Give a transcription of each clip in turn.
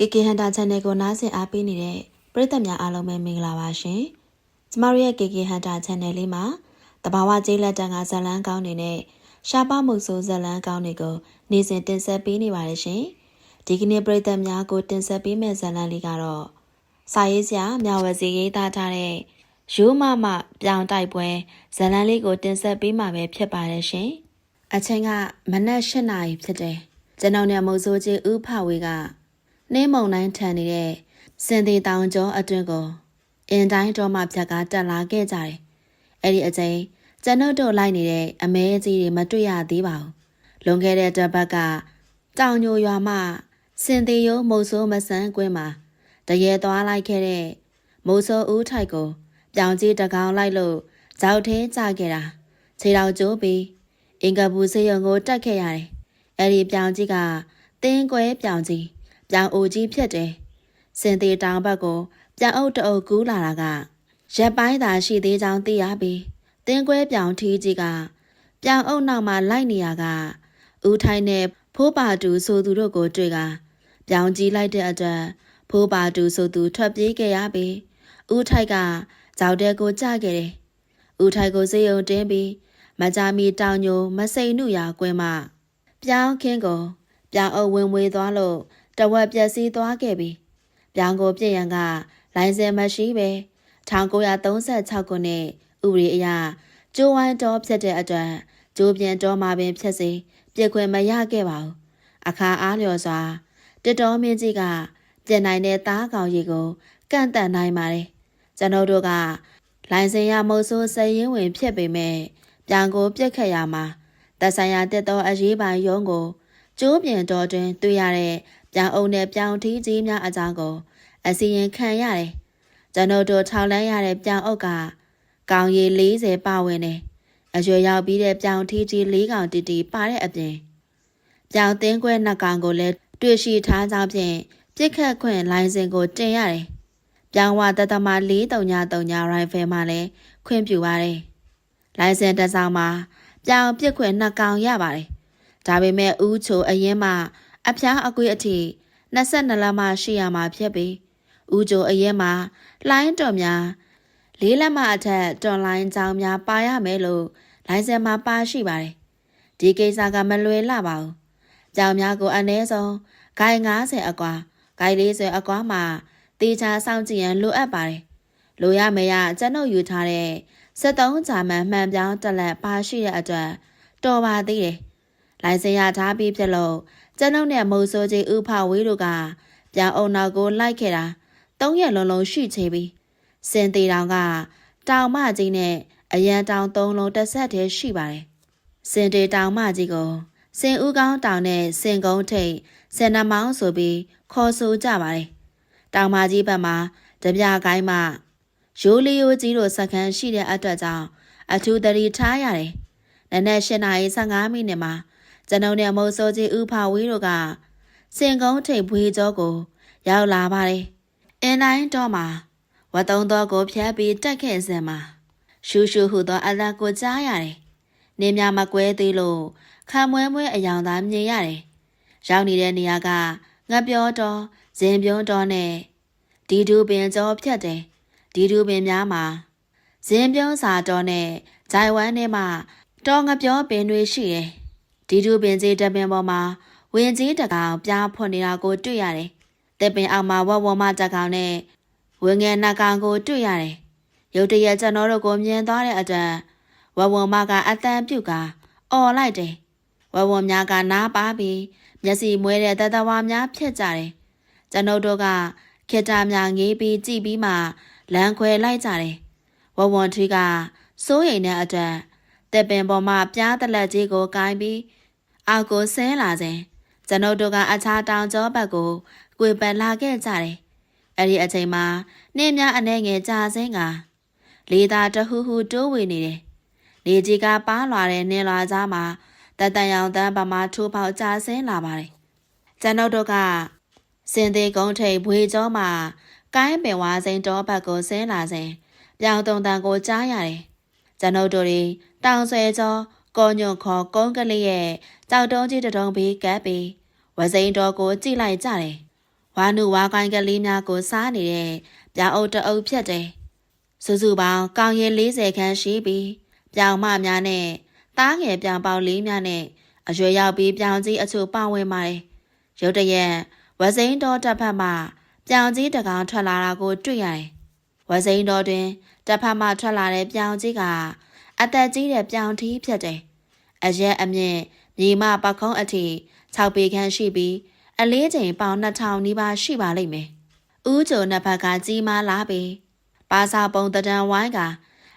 KK Hunter Channel ကိုနားဆင်အားပေးနေတဲ့ပရိသတ်များအားလုံးပဲမင်္ဂလာပါရှင်။ကျမတို့ရဲ့ KK Hunter Channel လေးမှာတဘာဝကျေးလက်တန်ကဇလန်းကောင်းတွေနဲ့ရှားပါမှုဆိုးဇလန်းကောင်းတွေကိုနေ့စဉ်တင်ဆက်ပေးနေပါတယ်ရှင်။ဒီကနေ့ပရိသတ်များကိုတင်ဆက်ပေးမယ့်ဇလန်းလေးကတော့စာရေးဆရာမြဝစီရေးသားထားတဲ့ရိုးမမပြောင်တိုက်ပွဲဇလန်းလေးကိုတင်ဆက်ပေးမှာပဲဖြစ်ပါတယ်ရှင်။အချိန်ကမနက်၈နာရီဖြစ်တယ်။ကျွန်တော်နဲ့မုတ်ဆိုးကြီးဥဖဝေက နှင်းမုံတိုင်းထန်နေတဲ့စင်သေးတောင်ကျောအတွင်းကိုအင်တိုင်းတော်မှဖြတ်ကားတက်လာခဲ့ကြတယ်။အဲ့ဒီအချိန်ကျွန်ုပ်တို့လိုက်နေတဲ့အမဲကြီးတွေမတွေ့ရသေးပါဘူး။လွန်ခဲ့တဲ့တစ်ပတ်ကတောင်ညိုရွာမှစင်သေးရုံမုတ်ဆိုးမဆန်းကွင်းမှာတရေသွားလိုက်ခဲ့တဲ့မုတ်ဆိုးဦးထိုက်ကိုပြောင်ကြီးတကောင်လိုက်လို့ဇောက်သေးကြခဲ့တာခြေတော်ကျိုးပြီးအင်္ဂပူစေယုံကိုတက်ခဲ့ရတယ်။အဲ့ဒီပြောင်ကြီးကတင်းကွဲပြောင်ကြီး ပြောင်အိုကြီးဖြစ်တယ်။စင်သေးတောင်ဘက်ကိုပြောင်အုပ်တအုပ်ကူးလာတာကရက်ပိုင်းသာရှိသေးကြောင်းသိရပြီးတင်းကွဲပြောင်ထီးကြီးကပြောင်အုပ်နောက်မှာလိုက်နေရကဦးထိုင်းနဲ့ဖိုးပါတူဆိုသူတို့ကိုတွေ့ကပြောင်ကြီးလိုက်တဲ့အတွက်ဖိုးပါတူဆိုသူထွက်ပြေးခဲ့ရပြီးဦးထိုက်ကကြောက်တဲ့ကိုကြခဲ့တယ်။ဦးထိုက်ကိုစေယုံတင်းပြီးမကြမီတောင်ညိုမစိန်နုရာကွင်းမှပြောင်းခင်းကိုပြောင်အုပ်ဝင်ဝေးသွားလို့ တဝက်ပျက်စီးသွားခဲ့ပြီ။ပြောင်ကိုပြည့်ရန်ကလိုင်းစင်မရှိပဲ1936ခုနှစ်ဥပဒေအရကျိုးဝိုင်းတော်ဖြစ်တဲ့အတွက်ကျိုးပြန်တော်မှာပင်ဖြစ်စေပြစ်ခွင့်မရခဲ့ပါဘူး။အခါအားလျော်စွာတစ်တော်မင်းကြီးကပြင်နိုင်တဲ့သားကောင်ရီကိုကန့်တန့်နိုင်ပါတယ်။ကျွန်တော်တို့ကလိုင်းစင်ရမုတ်ဆိုးစရင်ဝင်ဖြစ်ပေမဲ့ပြောင်ကိုပြက်ခတ်ရမှာသက်ဆိုင်ရာတက်တော်အရေးပါရုံးကိုကျိုးပြင်တော်တွင်တွေ့ရတဲ့ ပြောင်အုံနဲ့ပြောင်ထီးကြီးများအကြောင်းကို အစီရင်ခံရတယ်။ကျွန်တော်တို့ထောက်လန်းရတဲ့ပြောင်အုပ်ကကောင်ရည်40ပါဝင်တယ်။အရွယ်ရောက်ပြီးတဲ့ပြောင်ထီးကြီး၄ကောင်တီတီပါတဲ့အပြင်ပြောင်သင်းခွဲနှစ်ကောင်ကိုလည်းတွေ့ရှိထားကြောင်းဖြင့်ပြစ်ခတ်ခွင့်လိုင်စင်ကိုတင်ရတယ်။ပြောင်ဝတသမ439ရိုင်ဖယ်မှလည်းခွင့်ပြုပါတယ်။လိုင်စင်တစ်စောင်မှာပြောင်ပြစ်ခွင့်နှစ်ကောင်ရပါတယ်။ဒါပေမဲ့ဦးချိုအရင်မှ အဖျားအကွေးအထိ22လမ်းမှရှိရမှာဖြစ်ပြီးဦးကျိုအရင်မှလိုင်းတော်များလေးလက်မအထက်တွန်လိုင်းကြောင်းများပါရမယ်လို့လိုင်းစင်မှာပါရှိပါတယ်။ဒီကိစ္စကမလွယ်လှပါဘူး။ကြောင်များကိုအနည်းဆုံးဂိုင်90အကွာဂိုင်40အကွာမှတေချာစောင့်ကြည့်ရန်လိုအပ်ပါတယ်။လိုရမရကျွန်ုပ်ယူထားတဲ့73ဂျာမန်မှန်ပြောင်းတက်လက်ပါရှိတဲ့အတွက်တော်ပါသေးတယ်။လိုင်စင်ရထားပြီးဖြစ်လို့ ကျွန်ုပ်နဲ့မုံစိုးကြီးဥဖဝေးတို့ကပြောင်းအုံနောက်ကိုလိုက်ခဲ့တာသုံးရက်လုံးလုံးရှိချေပြီးစင်သေးတောင်ကတောင်မကြီးနဲ့အရန်တောင်သုံးလုံးတစ်ဆက်တည်းရှိပါတယ်စင်တေတောင်မကြီးကိုစင်ဦးကောင်းတောင်နဲ့စင်ကုန်းထိတ်စင်နှမောင်းဆိုပြီးခေါ်ဆိုကြပါတယ်တောင်မကြီးဘက်မှာတပြကိုင်းမှရိုးလီယိုကြီးတို့စကန်ရှိတဲ့အတွက်ကြောင့်အထူးတရီထားရတယ်နနက်၈နာရီ15မိနစ်မှာ ကျွန်ုပ်နဲ့မုံစိုးကြီးဥဖဝေးတို့ကစင်ကုန်းထိပ်ဘွေကျောကို ရောက်လာပါတယ်။အင်းတိုင်းတော့မှာဝတ်သုံးတော်ကိုဖျက်ပြီးတက်ခဲ့စင်မှာရှူရှူဟူသောအသက်ကိုကြားရတယ်။နေများမကွဲသေးလို့ခံမွဲမွဲအယောင်သာမြင်ရတယ်။ရောက်နေတဲ့နေရာကငပြောတော်ဇင်ပြုံးတော်နဲ့ဒီဒူပင်ကျော်ဖြတ်တယ်။ဒီဒူပင်များမှာဇင်ပြုံးစာတော်နဲ့ဂျိုင်ဝမ်နဲ့မှတော်ငပြောပင်တွေရှိတယ်။ ဒီဒူပင်ကြီးတပင်ပေါ်မှာဝင်ကြီးတကောင်ပြားဖွင့်နေတာကိုတွေ့ရတယ်။တစ်ပင်အောက်မှာဝဝမတကောင်နဲ့ဝင်ငယ်နှကောင်ကိုတွေ့ရတယ်။ရုတ်တရက်ကျွန်တော်တို့ကိုမြင်သွားတဲ့အတွက်ဝဝမကအတန်ပြုတ်ကအော်လိုက်တယ်။ဝဝများကနားပါပြီးမျက်စိမွဲတဲ့တတဝါများဖြစ်ကြတယ်။ကျွန်တော်တို့ကခေတ္တများငေးပြီးကြည့်ပြီးမှလမ်းခွဲလိုက်ကြတယ်။ဝဝထီကစိုးရိမ်တဲ့အတွက်တစ်ပင်ပေါ်မှာပြားတလက်ကြီးကိုကိုင်းပြီး အောက်ကိုဆင်းလာစဉ်ကျွန်ုပ်တို့ကအခြားတောင်ကျောဘက်ကိုကွေပန်လာခဲ့ကြတယ်။အဲ့ဒီအချိန်မှာနှင်းများအနေငယ်ကြာစင်းကလေသာတဟူဟူတိုးဝေနေတယ်။လေကြီးကပါလာတဲ့နင်းလာကြားမှာတတန်ရောင်တန်းပမာထိုးပေါက်ကြာစင်းလာပါတယ်။ကျွန်ုပ်တို့ကစင်သေးကုန်းထိပ်ဘွေကျောမှာကိုင်းပင်ဝါစိန်တောဘက်ကိုဆင်းလာစဉ်ပြောင်တုံတန်ကိုကြားရတယ်။ကျွန်ုပ်တို့တွေတောင်ဆွဲကျော် ကောညွန်ခေါ်ကုန်းကလေးရဲ့ကြောက်တုံးကြီးတတုံးပြီးကပ်ပြီးဝစိန်တော်ကိုကြည့်လိုက်ကြတယ်။ဝဝါနုဝါကိုင်းကလေးများကိုစားနေတဲ့ပြောင်အုပ်တအုပ်ဖြစ်တယ်။စုစုပေါင်းကောင်းရင်40ခန်းရှိပြီးပြောင်မများနဲ့တားငယ်ပြောင်ပေါက်လေးများနဲ့အရွယ်ရောက်ပြီးပြောင်ကြီးအချို့ပါဝင်ပါတယ်။ရုတ်တရက်ဝစိန်တော်တစ်ဖက်မှပြောင်ကြီးတကောင်ထွက်လာတာကိုတွေ့ရတယ်။ဝစိန်တော်တွင်တစ်ဖက်မှထွက်လာတဲ့ပြောင်ကြီးက အသက်ကြီးတဲ့ပြောင်ထီးဖြစ်တယ်။အရက်အမြင့်မြေမပခုံးအထိ6ပေခန့်ရှိပြီးအလေးချိန်ပေါင်2000နီးပါးရှိပါလိမ့်မယ်။ဦးချိုနှစ်ဖက်ကကြီးမားလာပြီးပါစာပုံတဒံဝိုင်းက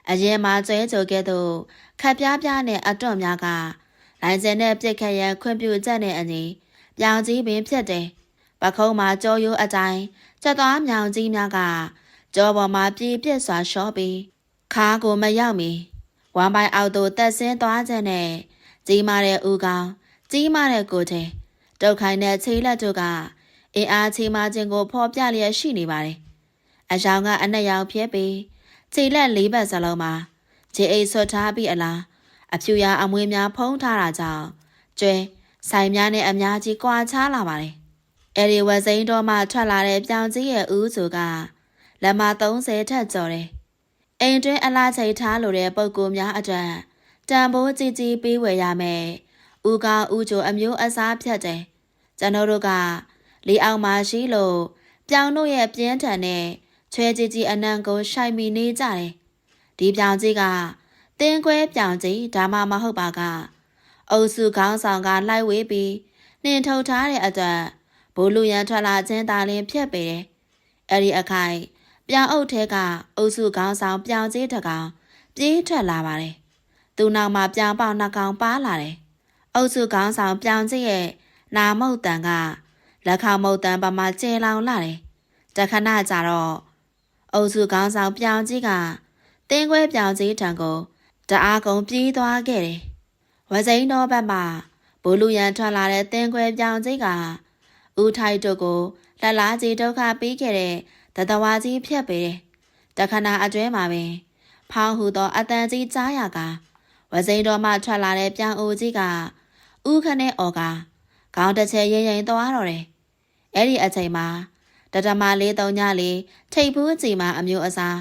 အရင်မှကျွဲကြိုခဲ့သူခက်ပြားပြားနဲ့အတွန့်များကလိုင်စင်နဲ့ပြစ်ခတ်ရန်ခွင့်ပြုချက်နဲ့အညီပြောင်ကြီးပင်ဖြစ်တယ်။ပခုံးမှာကြောရိုးအတိုင်းစက်သွားမြောင်ကြီးများကကြောပေါ်မှာပြေးပြစ်စွာရှော့ပြီးခါကိုမရောက်မီ ဝမ်ပိုင်အောက်သို့တက်ဆင်းသွားခြင်းနဲ့ကြီးမားတဲ့ဦးကောင်ကြီးမားတဲ့ကိုယ်ထဲတုတ်ခိုင်တဲ့ခြေလက်တို့ကအင်အားချီမာခြင်းကိုဖော်ပြလျက်ရှိနေပါတယ်။အယောင်ကအနက်ရောင်ဖြစ်ပြီးခြေလက်လေးဘက်စလုံးမှာခြေအိတ်ဆွတ်ထားပြီးအလားအဖြူရအမွေးများဖုံးထားတာကြောင့်ကျွဲဆိုင်များနဲ့အများကြီးကွာခြားလာပါတယ်။အဲဒီဝက်စိန်တော်မှထွက်လာတဲ့ပြောင်ကြီးရဲ့ဦးစုကလက်မ30ထက်ကျော်တယ်။ အိမ်တွင်းအလားချိတ်ထားလိုတဲ့ပုံကူများအတွက်တန်ဖိုးကြီးကြီးပေးဝယ်ရမယ်။ဦးကောင်ဦးချိုအမျိုးအစားဖြတ်တယ်။ကျွန်တော်တို့ကလေအောင်မှရှိလို့ပြောင်တို့ရဲ့ပြင်းထန်တဲ့ချွဲကြီးကြီးအနံကိုရှိုက်မိနေကြတယ်။ဒီပြောင်ကြီးကတင်းခွဲပြောင်ကြီးဒါမှမဟုတ်ပါကအုပ်စုခေါင်းဆောင်ကလိုက်ဝေးပြီးနှင်ထုတ်ထားတဲ့အတွက်ဘိုးလူရန်ထွက်လာခြင်းသာလင်းဖြစ်ပေတယ်။အဲ့ဒီအခိုင် ပြောင်အုပ်ထဲကအုပ်စုခေါင်းဆောင်ပြောင်ကြီးတကောင်ပြေးထွက်လာပါတယ်။သူနောက်မှာပြောင်ပေါက်နှစ်ကောင်ပါလာတယ်။အုပ်စုခေါင်းဆောင်ပြောင်ကြီးရဲ့နာမုတ်တန်ကလက်ခမုတ်တန်ပမာကျဲလောင်လာတယ်။တခဏကြာတော့အုပ်စုခေါင်းဆောင်ပြောင်ကြီးကတင်းခွဲပြောင်ကြီးထံကိုတအားကုန်ပြေးသွားခဲ့တယ်။ဝစိန်တော်ဘက်မှဘိုးလူရန်ထွက်လာတဲ့တင်းခွဲပြောင်ကြီးကဦးထိုက်တို့ကိုလက်လားကြီးဒုက္ခပေးခဲ့တဲ့ တတဝါကြီးဖြတ်ပေတယ်။တခဏအတွဲမှာပင် ဖောင်းဟူသောအတန်ကြီးကြားရကဝစိန်တော်မှထွက်လာတဲ့ပြောင်အိုကြီးကဥခနဲ့အော်ကခေါင်းတစ်ချက်ရင်ရင်သွားတော့တယ်။အဲ့ဒီအချိန်မှာတတမလေးသုံးညလေးထိတ်ဖူးကြီးမှာအမျိုးအစား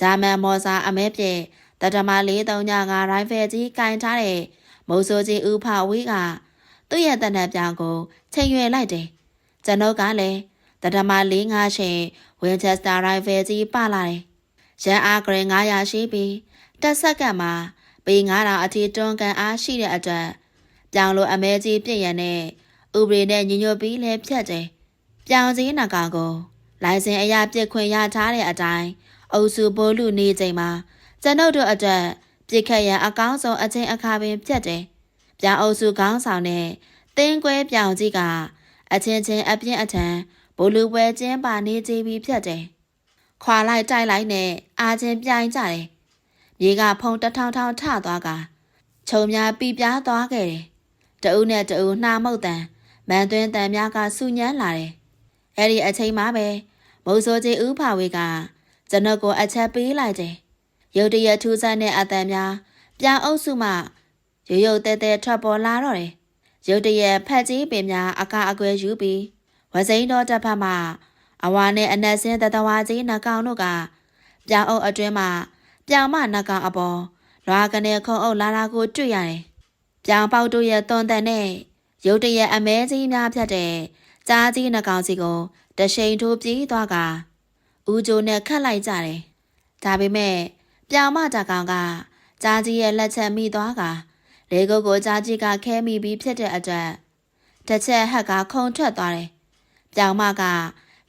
ဂျာမန်မော်စာအမဲပြည့်တတမလေးသုံးညကရိုင်ဖယ်ကြီးကင်ထားတဲ့မုံဆိုကြီးဦးဖဝေးကသူ့ရဲ့တနက်ပြောင်ကိုချိန်ရွယ်လိုက်တယ်။ကျွန်ုပ်ကလည်းတတမလေးငါရှင် ဝင်းချက်စတာရိုင်ဖယ်ကြီးပလာတယ်။ရန်အားဂရ900ရှိပြီးတက်ဆက်ကမှာပေ9000အထိတွန်းကန်အားရှိတဲ့အတွက်ပြောင်လိုအမဲကြီးပြည့်ရန်နဲ့ဥပဒေနဲ့ညီညွတ်ပြီးလဲဖြတ်တယ်။ပြောင်စည်းနှကောင်ကိုလိုင်စင်အရာပြစ်ခွင့်ရထားတဲ့အတိုင်းအုပ်စုဘိုးလူနေချိန်မှာကျွန်ုပ်တို့အတွက်ပြစ်ခတ်ရန်အကောင်းဆုံးအချိန်အခါပင်ဖြတ်တယ်။ပြောင်အုပ်စုခေါင်းဆောင်နဲ့တင်းကွဲပြောင်ကြီးကအချင်းချင်းအပြင်းအထန် ဘိုးလူပွဲကျင်းပါနေကြပြီးဖြတ်တယ်။ခွာလိုက်တိုက်လိုက်နဲ့အာချင်းပြိုင်ကြတယ်။မြေကဖုံတထောင်ထောင်ထသွားကခြုံများပြပြားသွားခဲ့တယ်။တအုပ်နဲ့တအုပ်နှာမုတ်တန်မန်သွင်းတန်များကဆူညမ်းလာတယ်။အဲ့ဒီအချိန်မှာပဲမုံစိုးကြီးဦးဖာဝေကကျွန်ုပ်ကိုအချက်ပေးလိုက်တယ်။ရုတ်တရက်ထူးဆန်းတဲ့အတန်များပြန်အုပ်စုမှရုတ်ရုတ်တဲတဲထွက်ပေါ်လာတော့တယ်။ရုတ်တရက်ဖက်ကြီးပင်များအကာအကွယ်ယူပြီး ဝစိန်တော်တစ်ဖက်မှအဝါနဲ့အနက်စင်းတတဝါကြီးနှကောင်တို့ကပြောင်အုပ်အတွင်းမှာပြောင်မနှကောင်အပေါ်လွာကနေခုံအုပ်လာတာကိုတွေ့ရတယ်။ပြောင်ပေါက်တို့ရဲ့သွန်တန်နဲ့ရုတ်တရက်အမဲကြီးများဖြတ်တဲ့ကြားကြီးနှကောင်စီကိုတရှိန်ထိုးပြေးသွားကဦးကျိုးနဲ့ခတ်လိုက်ကြတယ်။ဒါပေမဲ့ပြောင်မတကောင်ကကြားကြီးရဲ့လက်ချက်မိသွားကလေကုတ်ကိုကြားကြီးကခဲမိပြီးဖြစ်တဲ့အတွက်တစ်ချက်ဟက်ကခုံထွက်သွားတယ်။ ပြောင်မက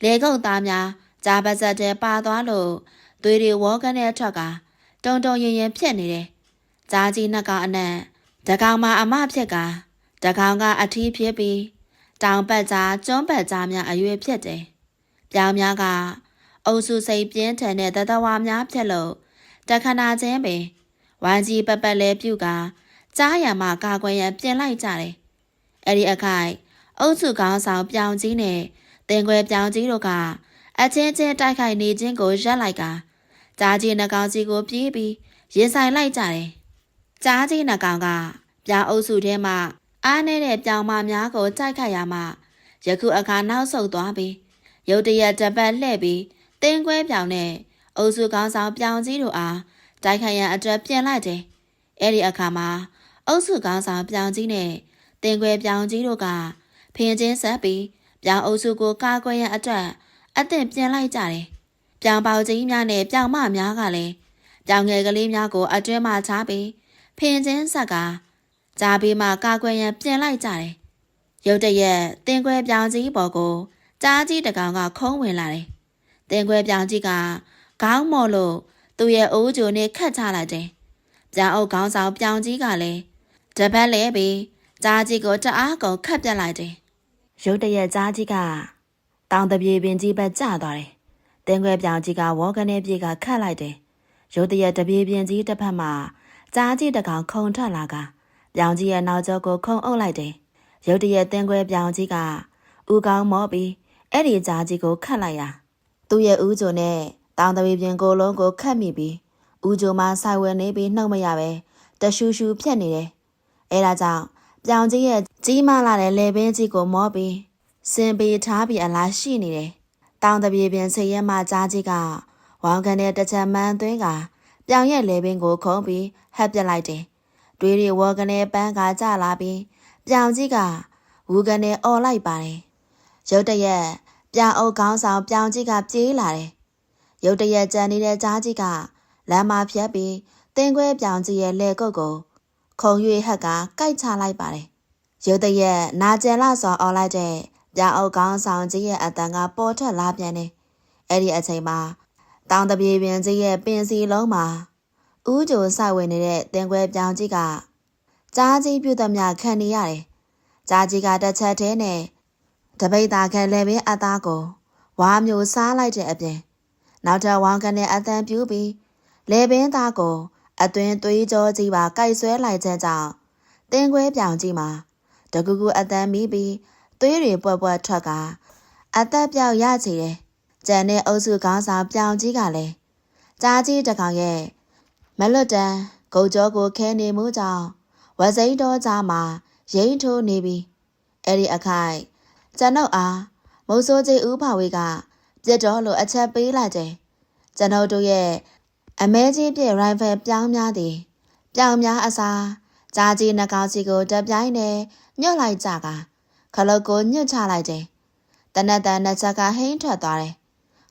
လေကုတ်သားများကြားပါဇက်တဲပါသွားလို့သွေးတွေဝေါကနေထွက်ကတုံတုံရင်ရင်ဖြစ်နေတယ်။ကြားကြီးနှက်ကအနက်တကောင်မှအမဖြစ်ကတကောင်ကအထီးဖြစ်ပြီးတောင်ပတ်ကြားကျွန်းပတ်ကြားများအရွယ်ဖြစ်တယ်။ပြောင်များကအုပ်စုစိတ်ပြင်းထန်တဲ့တတဝါများဖြစ်လို့တခဏချင်းပင်ဝမ်းကြီးပပလဲပြုတ်ကကြားရံမှကာကွယ်ရန်ပြင်လိုက်ကြတယ်။အဲ့ဒီအခိုင် အုပ်စုကောင်းဆောင်ပြောင်ကြီးနဲ့တင်ခွဲပြောင်ကြီးတို့ကအချင်းချင်းတိုက်ခိုက်နေခြင်းကိုရပ်လိုက်ကကြားကြီးနှကောင်ကြီးကိုပြေးပြီးရင်ဆိုင်လိုက်ကြတယ်။ကြားကြီးနှကောင်ကပြောင်အုပ်စုထဲမှာအားနေတဲ့ပြောင်မများကိုတိုက်ခိုက်ရမှယခုအခါနောက်ဆုတ်သွားပြီးရုတ်တရက်တပတ်လှည့်ပြီးတင်းခွဲပြောင်နဲ့အုပ်စုကောင်းဆောင်ပြောင်ကြီးတို့အားတိုက်ခိုက်ရန်အတွက်ပြင်လိုက်တယ်။အဲ့ဒီအခါမှာအုပ်စုကောင်းဆောင်ပြောင်ကြီးနဲ့တင်းခွဲပြောင်ကြီးတို့က ဖင်ချင်းဆက်ပြီးပြောင်အုပ်စုကိုကာကွယ်ရန်အတွက်အသင့်ပြင်လိုက်ကြတယ်။ပြောင်ပေါကြီးများနဲ့ပြောင်မများကလည်းပြောင်ငယ်ကလေးများကိုအတွင်းမှချပြီးဖင်ချင်းဆက်ကကြားပြီးမှကာကွယ်ရန်ပြင်လိုက်ကြတယ်။ရုတ်တရက်တင်းခွဲပြောင်ကြီးပေါ်ကိုကြားကြီးတကောင်ကခုံးဝင်လာတယ်။တင်းခွဲပြောင်ကြီးကခေါင်းမော်လို့သူ့ရဲ့အိုးကြိုနဲ့ခတ်ချလိုက်တယ်။ပြောင်အုပ်ခေါင်းဆောင်ပြောင်ကြီးကလည်းတပတ်လဲပြီးကြားကြီးကိုတအားကုန်ခတ်ပြတ်လိုက်တယ်။ ရုတ်တရက်ကြားကြီးကတောင်တပြေပင်ကြီးဘက်ကျသွားတယ်။တင်းခွဲပြောင်ကြီးကဝေါကနေပြေကခတ်လိုက်တယ်။ရုတ်တရက်တပြေပင်ကြီးတစ်ဖက်မှာကြားကြီးတကောင်ခုံထလာကပြောင်ကြီးရဲ့နောက်ကျောကိုခုံအုပ်လိုက်တယ်။ရုတ်တရက်တင်းခွဲပြောင်ကြီးကဥကောင်းမောပြီးအဲ့ဒီကြားကြီးကိုခတ်လိုက်တာသူ့ရဲ့ဥကြုံနဲ့တောင်တပေပြင်ကိုလုံးကိုခတ်မိပြီးဥကြုံမှာဆိုင်ဝင်နေပြီးနှုတ်မရပဲတရှူရှူဖြက်နေတယ်အဲဒါကြောင့် ပြောင်ကြီးရဲ့ကြီးမားလာတဲ့လေပင်ကြီးကိုမောပြီးစင်ပေးထားပြီးအလားရှိနေတယ်တောင်တပေပြင်ဆရဲမှကြားကြီးကဝေါင်ကန်တဲ့တစ်ချက်မှန်းသွင်းကပြောင်ရဲ့လေပင်ကိုခုံးပြီးဟပ်ပြက်လိုက်တယ်တွေးရီဝေါ်ကနေပန်းကကြလာပြီးပြောင်ကြီးကဝူကနေអော်လိုက်ပါတယ်ရုတ်တရက်ပြောင်အုပ်ကောင်းဆောင်ပြောင်ကြီးကပြေးလာတယ်ရုတ်တရက်ကြံနေတဲ့ကြားကြီးကလမ်းမဖြတ်ပြီးတင်းခွဲပြောင်ကြီးရဲ့လက်ကုတ်ကို ခုံ၍ဟက်ကကိုက်ချလိုက်ပါတယ်ရုတ်တရက်နာကျန်လာစွာអော်လိုက်တဲ့ပြောင်အုပ်ကောင်းဆောင်ကြီးရဲ့အတန်ကပေါ်ထွက်လာပြန်တယ်အဲ့ဒီအချိန်မှာတောင်တပြေပင်ကြီးရဲ့ပင်စီလုံးမှာဦးကြိုစိုက်ဝင်နေတဲ့တင်ခွဲပြောင်ကြီးကကြားကြီးပြုတ်သမျှခံနေရတယ်။ကြားကြီးကတစ်ချက်တည်းနဲ့တပိတ်သားခံလဲပင်အသားကိုဝါမျိုးစားလိုက်တဲ့အပြင်နောက်ထပ်ဝေါကနဲ့အတန်ပြူပြီးလဲပင်သားကို အသွင်သွေးကြောကြီးပါကိုက်ဆွဲလိုက်ခြင်းကြောင့်တင်ခွဲပြောင်ကြီးမှာတကူကူအတန်မီးပြီးသွေးတွေပွက်ပွက်ထွက်ကအသက်ပြောက်ရချေတယ်။ကြံတဲ့အုပ်စုကောင်းဆောင်ပြောင်ကြီးကလည်းကြားကြီးတကောင်ရဲ့မလွတ်တန်ဂုတ်ကြောကိုခဲနေမှုကြောင့်ဝစိန်တော်ကြားမှာရိမ့်ထိုးနေပြီအဲ့ဒီအခိုက်ကျွန်ုပ်အားမုံစိုးကြီးဦးဖာဝေးကပြစ်တော်လို့အချက်ပေးလိုက်တယ်ကျွန်ုပ်တို့ရဲ့ အမဲကြီးပြည့်ရိုင်ဖယ်ပြောင်းများသည်ပြောင်များအစားကြားကြီးနှကောင်စီကိုတပြိုင်းနဲ့ညှတ်လိုက်ကြကခလုတ်ကိုညှတ်ချလိုက်တယ်တနတ်တန်နှစ်ချက်ကဟိန်းထွက်သွားတယ်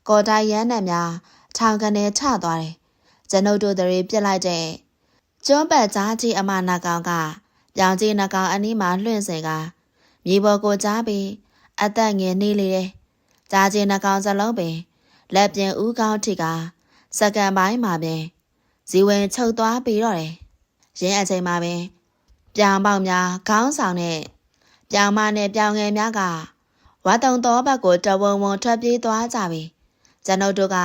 ကော်တိုင်းရမ်းနဲ့များထောင်ကနေထသွားတယ်ကျွန်ုပ်တို့တွေပြစ်လိုက်တဲ့ကျွန်းပတ်ကြားကြီးအမနာကောင်ကပြောင်ကြီးနှကောင်အနီးမှာလွှင့်စင်ကမြေပေါ်ကိုကြားပြီးအသက်ငယ်နေလေတယ်။ကြားကြီးနှကောင်စလုံးပင်လက်ပြင်ဦးကောင်းထိက စက္ကန့်ပိုင်းမှာပင်ဇီဝင်ချုပ်သွားပြီးတော့တယ်။ရင်းအချိန်မှာပင်ပြောင်ပေါက်များခေါင်းဆောင်နဲ့ပြောင်မနဲ့ပြောင်ငယ်များကဝါတုံတော်ဘက်ကိုတဝုံဝုံထွက်ပြေးသွားကြပြီ။ကျွန်ုပ်တို့က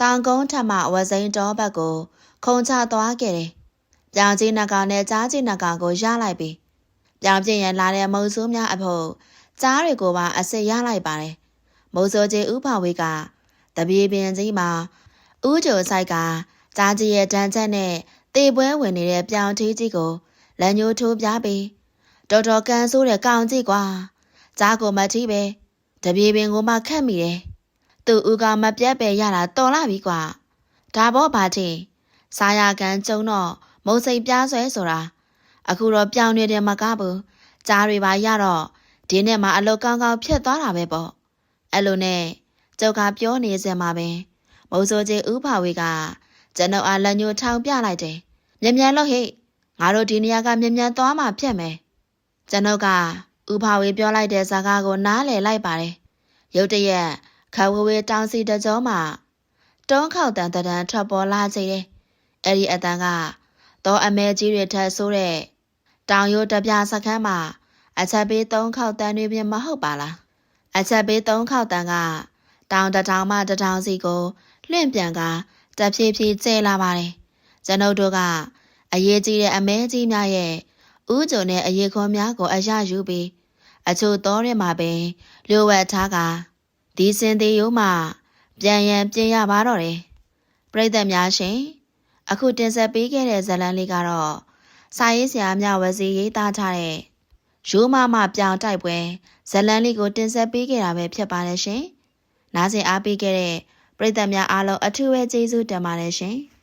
တောင်ကုန်းထမဝစိန်တော်ဘက်ကို ခုံချသွားခဲ့တယ်။ပြောင်ကြီးနှကောင်နဲ့ကြားကြီးနှကောင်ကိုရလိုက်ပြီ။ပြောင်ပြင်းရလာတဲ့မုံဆိုးများအဖို့ကြားတွေကိုပါအစစ်ရလိုက်ပါတယ်။မုံဆိုးကြီးဥပဝေကတပြေပင်ကြီးမှာ ဥကြိုဆိုင်ကကြားကြီးရဲ့တန်းချက်နဲ့တေပွဲဝင်နေတဲ့ပြောင်သေးကြီးကိုလက်ညှိုးထိုးပြပြီးတော်တော်ကန်ဆိုးတဲ့ကောင်ကြီးကွာ။ကြားကိုမထီးပဲတပြေပင်ကိုမှခတ်မိတယ်။သူ့ဦးကမပြတ်ပဲရတာတော်လာပြီကွာဒါဘောဘာချင်းစားရကန်ကျုံတော့မုံစိတ်ပြားဆွဲဆိုတာအခုတော့ပြောင်းနေတယ်မကားဘူးကြားတွေပါရတော့ဒီနေ့မှအလုတ်ကောင်းကောင်းဖြစ်သွားတာပဲပေါ့အဲ့လိုနဲ့ကျုပ်ကပြောနေစမှာပဲ မိုးစိုးကြီးဦးဖာဝေကကျွန်ုပ်အားလက်ညှိုးထောင်ပြလိုက်တယ်။မြန်မြန်လို့ဟေ့ငါတို့ဒီနေရာကမြန်မြန်သွားမှဖြစ်မယ်။ကျွန်ုပ်ကဦးဖာဝေပြောလိုက်တဲ့ဇာကားကိုနားလည်လိုက်ပါတယ်။ရုတ်တရက်ခဝဝေတောင်စီတကြောမှာတုံးခေါက်တန်တန်ထွက်ပေါ်လာစေတယ်။အဲ့ဒီအတန်ကတော့အမဲကြီးတွေထက်ဆိုးတဲ့တောင်ရိုးတပြစခန်းမှာအချက်ပေး၃ခေါက်တန်တွေပြင်မဟုတ်ပါလားအချက်ပေး၃ခေါက်တန်ကတောင်တထောင်မှတထောင်စီကို လွင့်ပြန်ကတဖြည်းဖြည်းကျဲလာပါတယ်။ကျွန်ုပ်တို့ကအရေးကြီးတဲ့အမဲကြီးများရဲ့ဥကြုံနဲ့အရေးခွန်များကိုအရယူပြီးအချို့သောရဲမှာပင်လျှို့ဝှက်ထားကဒီစင်သေးရိုးမှပြန်ရန်ပြင်ရပါတော့တယ်ပရိသတ်များရှင်အခုတင်ဆက်ပေးခဲ့တဲ့ဇလန်းလေးကတော့စာရေးဆရာမြဝစီရေးသားထားတဲ့ရိုးမမပြောင်တိုက်ပွဲဇလန်းလေးကိုတင်ဆက်ပေးခဲ့တာပဲဖြစ်ပါတယ်ရှင်နားဆင်အားပေးခဲ့တဲ့ ပရိသတ်များအားလုံးအထူးပဲကျေးဇူးတင်ပါတယ်ရှင်။